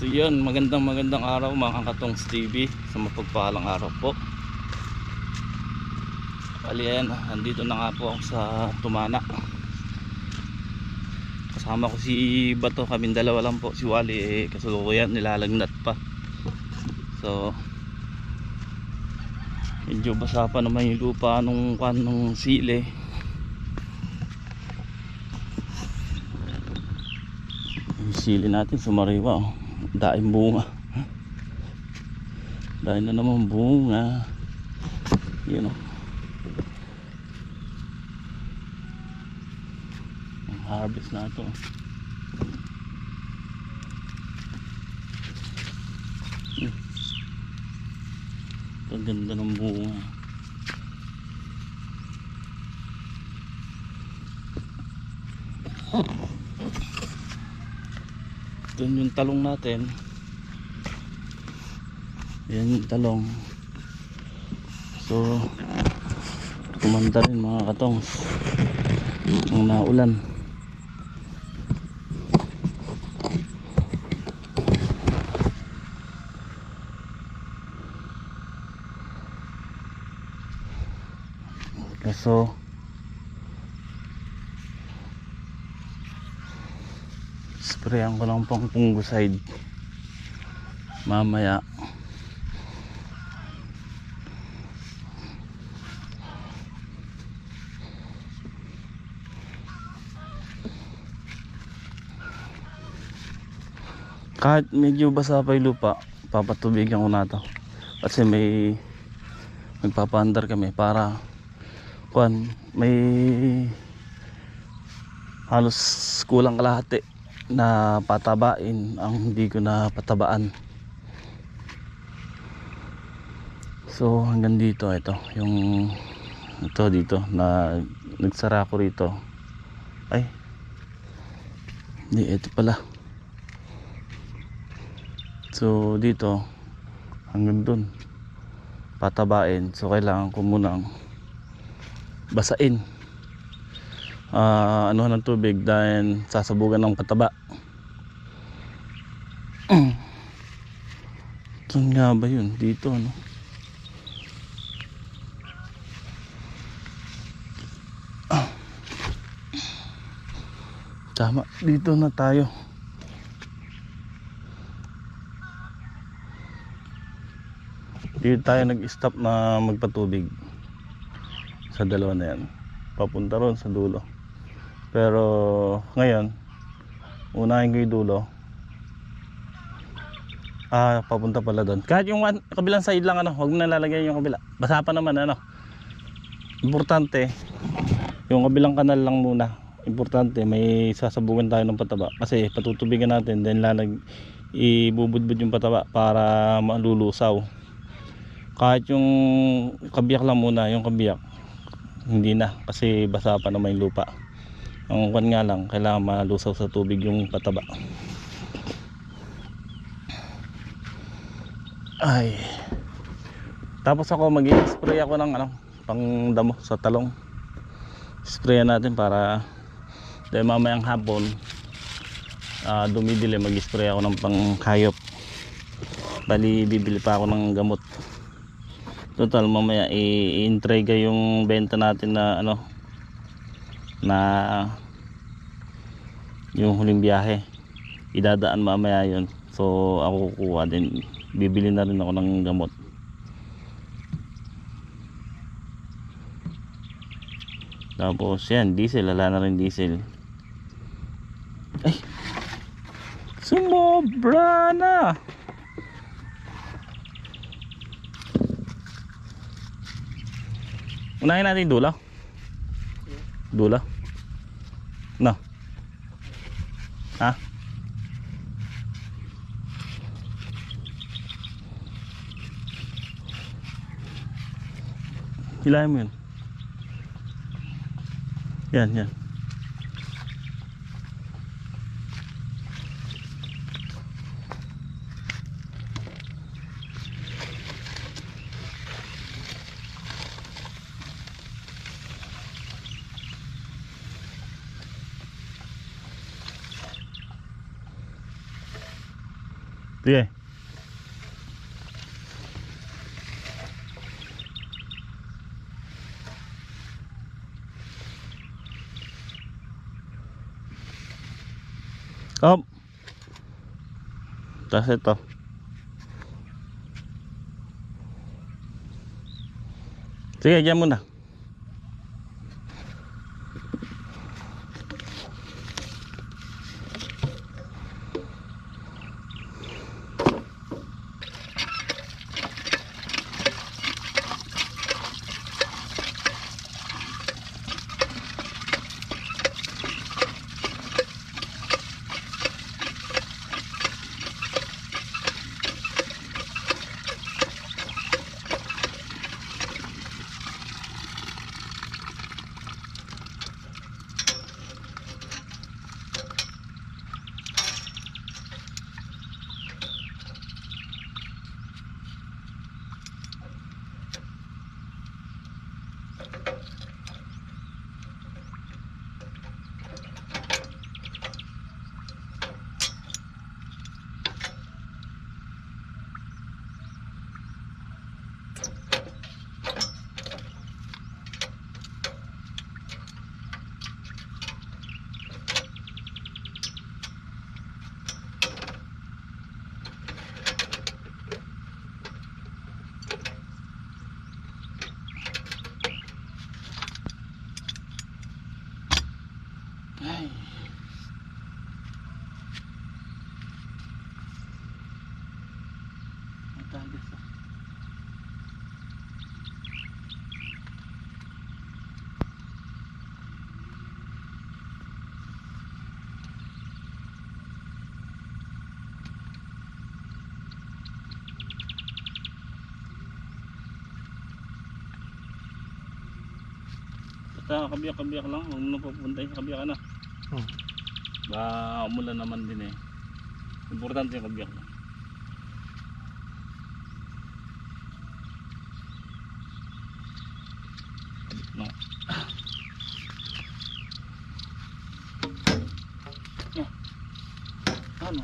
So yun, magandang magandang araw mga kakatong TV sa mapagpahalang araw po. Bali ayan, andito na nga po ako sa Tumana. Kasama ko si Bato, kaming dalawa lang po. Si Wally eh, kasulukuyan, nilalagnat pa. So, medyo basa pa naman yung lupa nung kwan nung. Yung sili natin sumariwa oh. Daing bunga. Dahil na naman bunga. Yun oh. Ang harvest na ito. Hmm. Ang ganda ng bunga. Doon yung talong natin. Yan yung talong. So, kumanda rin mga katong. Ang naulan. Kaso, sprayan ko lang pang fungicide mamaya. Kahit medyo basa pa yung lupa papatubigan ko na to. Kasi may magpapaandar kami para kuan may halos kulang kalahati na patabain ang hindi ko na patabaan so hanggang dito ito yung ito dito na nagsara ko rito. Ay hindi ito pala. So dito hanggang dun patabain. So kailangan ko munang basain. Uh, ano ng tubig dahil sasabugan ng pataba saan nga ba yun? Dito ano? Tama dito na tayo. Dito tayo nag stop na magpatubig sa dalawa na yan. Papunta ron sa dulo. Pero ngayon unahin ko yung dulo ah papunta pala doon. Kahit yung one, kabilang side lang ano huwag mo nalalagay yung kabila. Basa pa naman ano. Importante yung kabilang kanal lang muna. Importante may sasabugan tayo ng pataba. Kasi patutubigan natin then lalag ibubudbud yung pataba para malulusaw. Kahit yung kabiyak lang muna yung kabiyak hindi na. Kasi basa pa naman yung lupa. Ang kwan nga lang kailangan malusaw sa tubig yung pataba ay. Tapos ako mag spray ako ng ano pang damo sa talong. Sprayan natin para dahil mamayang hapon uh, dumidili mag spray ako ng pang hayop. Bali bibili pa ako ng gamot. Total mamaya i-intriga yung benta natin na ano na yung huling biyahe. Idadaan mamaya yun. So ako kukuha din bibili na rin ako ng gamot tapos yan diesel wala na rin diesel ay sumobra na Unahin natin yung dulo. Dulo. No. Ha? Hilaimen. Yan, yan. Yeah. Kom. Tapos ito. Sige, dyan muna. Ay. Matagas ah. Basta kabiyak-kabiyak lang, huwag mo pupunta sa kabiyak na. Hmm. Ba, umulan naman din eh. Importante yung kabiyak lang. No. Ah. Ano?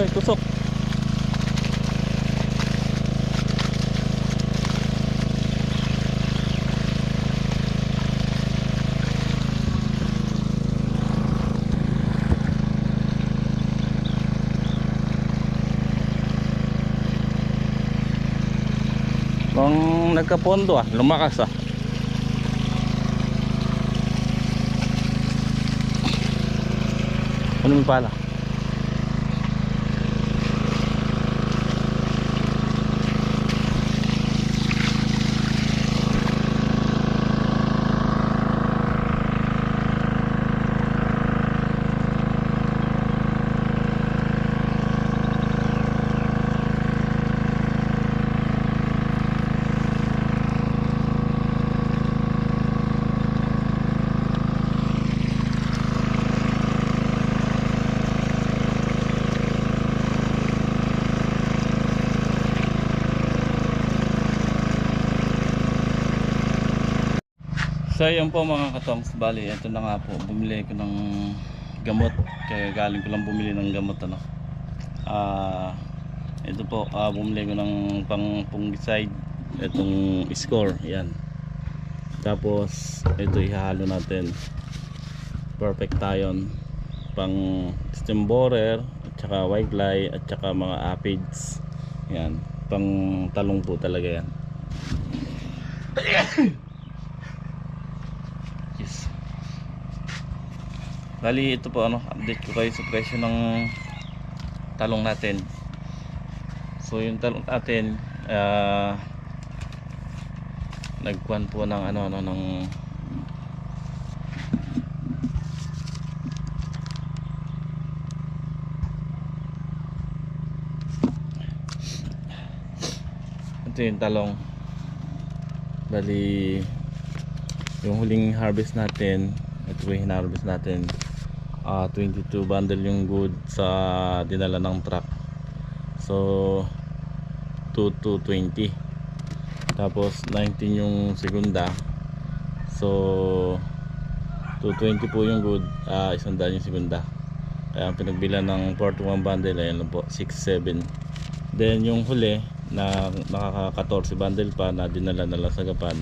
Eh, tusok. Pang nagkapondo ah, lumakas ah. Ano pala? So yun po mga katongs, bali ito na nga po, bumili ko ng gamot, kaya galing ko lang bumili ng gamot ano. Ah, ito po, ah, bumili ko ng pang fungicide, itong score, yan. Tapos ito ihalo natin. Perfect tayon pang stem borer at saka white fly at saka mga aphids. Yan, pang talong po talaga yan. Bali ito po ano, update ko kayo sa presyo ng talong natin. So yung talong natin ah nagkuhan po ng ano ano ng ito yung talong bali yung huling harvest natin ito yung hinarvest natin ah 22 bundle yung good sa dinala ng truck. So 2 to 20 tapos 19 yung segunda. So 220 po yung good. Ah isang daan yung segunda. Kaya ang pinagbilan ng 41 bundle ayun po 67 then yung huli na nakaka 14 bundle pa na dinala na lang sa gapan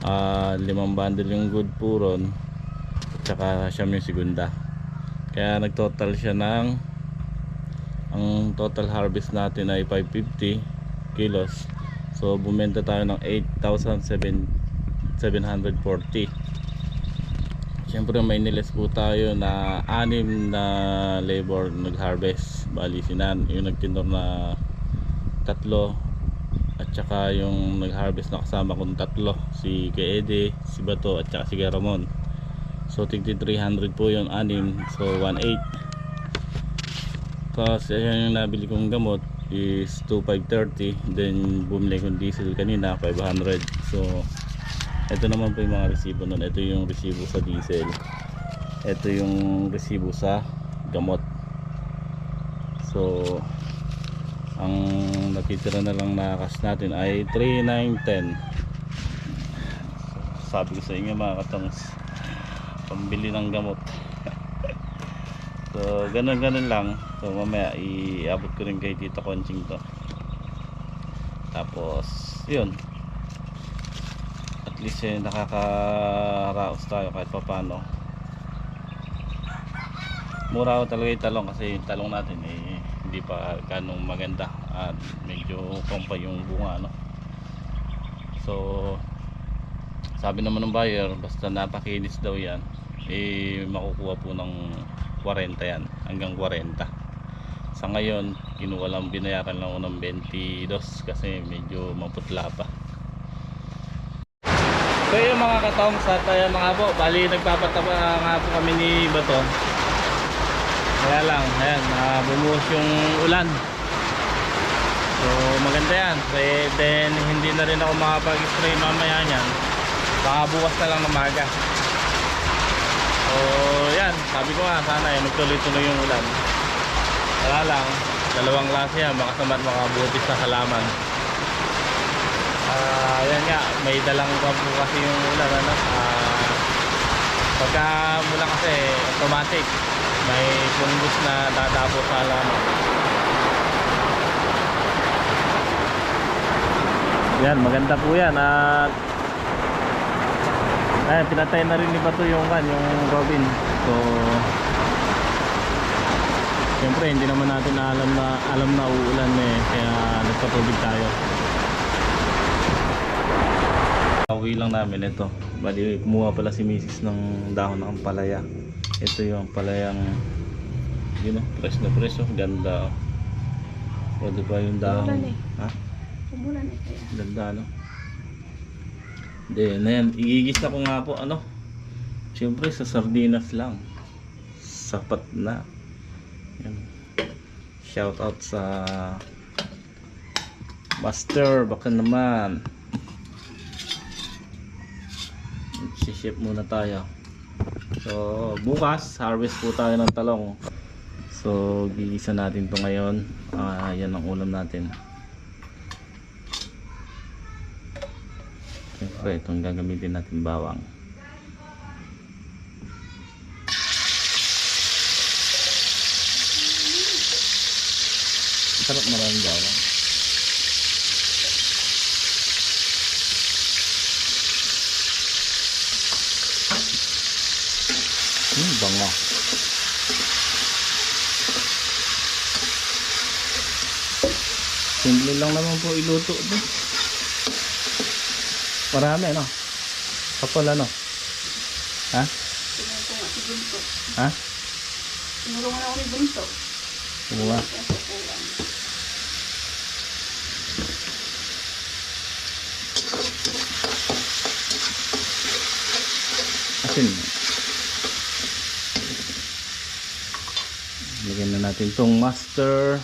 ah limang bundle yung good puron at saka siyam yung segunda kaya nagtotal siya ng ang total harvest natin ay 550 kilos. So bumenta tayo ng 8,740 syempre may niles po tayo na anim na labor nag harvest bali sinan yung nagtindor na tatlo. At saka yung nag-harvest na kasama kong tatlo. Si Kaede, si Bato at saka si Kuya Ramon so tigti 300 po yung anim. So 1.8 tapos ayan yung nabili kong gamot is 2,530 then bumili kong diesel kanina 500 so ito naman po yung mga resibo nun. Ito yung resibo sa diesel. Ito yung resibo sa gamot. So ang natitira na lang na cash natin ay 3,910 sabi ko sa inyo mga katongs pambili ng gamot. So ganun ganun lang. So mamaya iabot ko rin kay Tito Conching to. Tapos yun. At least eh, nakakaraos tayo kahit papano. Mura ko talaga yung talong kasi yung talong natin eh hindi pa ganong maganda. At medyo kompa yung bunga no? So sabi naman ng buyer basta napakinis daw yan eh makukuha po ng 40 yan hanggang 40 sa ngayon kinuha lang binayaran lang ng 22 kasi medyo maputla pa so yung mga katong sa tayo mga po bali nagpapatapa nga po kami ni Bato kaya lang, ayan, uh, bumuhos yung ulan. So, maganda yan. Then, hindi na rin ako makapag-spray mamaya niyan baka bukas na lang ng maga so yan. Sabi ko nga sana eh, magtuloy-tuloy yung ulan. Wala lang. Dalawang klase yan. Mga samat mga butis na halaman. Uh, yan nga. May dalang po kasi yung ulan ano? uh, pagka mula kasi automatic. May fungus na dadapo sa halaman. Yan maganda po yan. At uh, Ayan, pinatay na rin ni Bato yung kan, yung Robin. So Siyempre, hindi naman natin na alam na alam na uulan eh, kaya nagpatubig tayo. Pauwi lang namin ito. Bali, kumuha pala si Mrs. ng dahon ng ampalaya. Ito yung ampalayang yun know, fresh na fresh oh. Ganda oh. Pwede pa yung dahon. Umulan eh. Ha? Umulan eh kaya. Ganda no? Hindi, na yan. Igigis na ko nga po ano. Siyempre sa sardinas lang. Sapat na. Yan. Shout out sa Master, baka naman. Ship muna tayo. So, bukas harvest po tayo ng talong. So, gigisa natin to ngayon. Ah, yan ang ulam natin. Siyempre, itong gagamitin natin bawang. Sarap maraming bawang. Hmm, bango. Simple lang naman po iluto ito. Marami ano? Kapal ano? Ha? Tinulungan ko nga si. Ha? Tinulungan ako ni Bunso. Kumuha. Asin. Lagyan na natin tong master.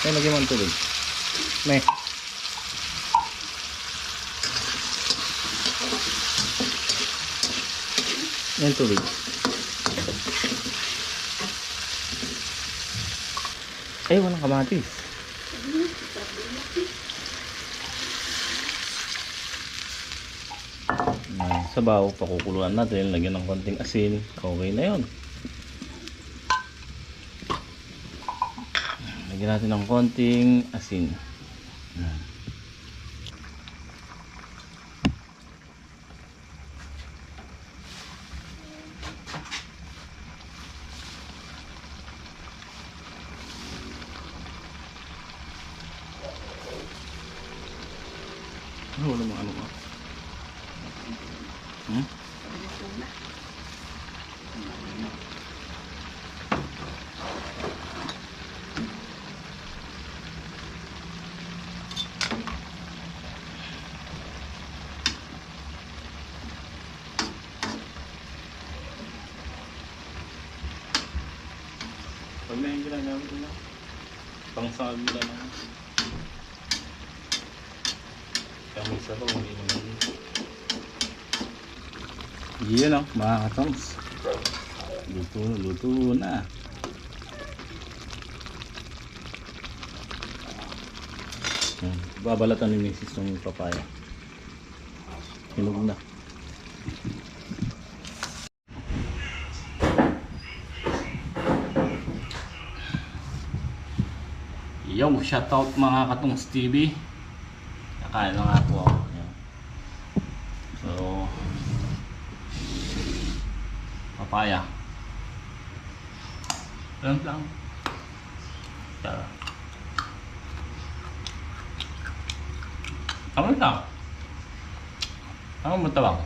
Ay, lagyan mo ang tubig. May. Yan tubig. Ay, walang kamatis. Sabaw, pakukuluan natin, lagyan ng konting asin, okay na yun. Lagyan natin ng konting asin. Yung ginagamit nila, pang sahag nila na. Kami sa to, hindi naman yun. Yan o, mga katongs. Luto, luto na. Babalatan ni Mrs. ng papaya. Hinog na. Shoutout mga katongs TV. Kakain po ako. Yan. So, papaya. Ganun lang. Tara. Ano mo tawag?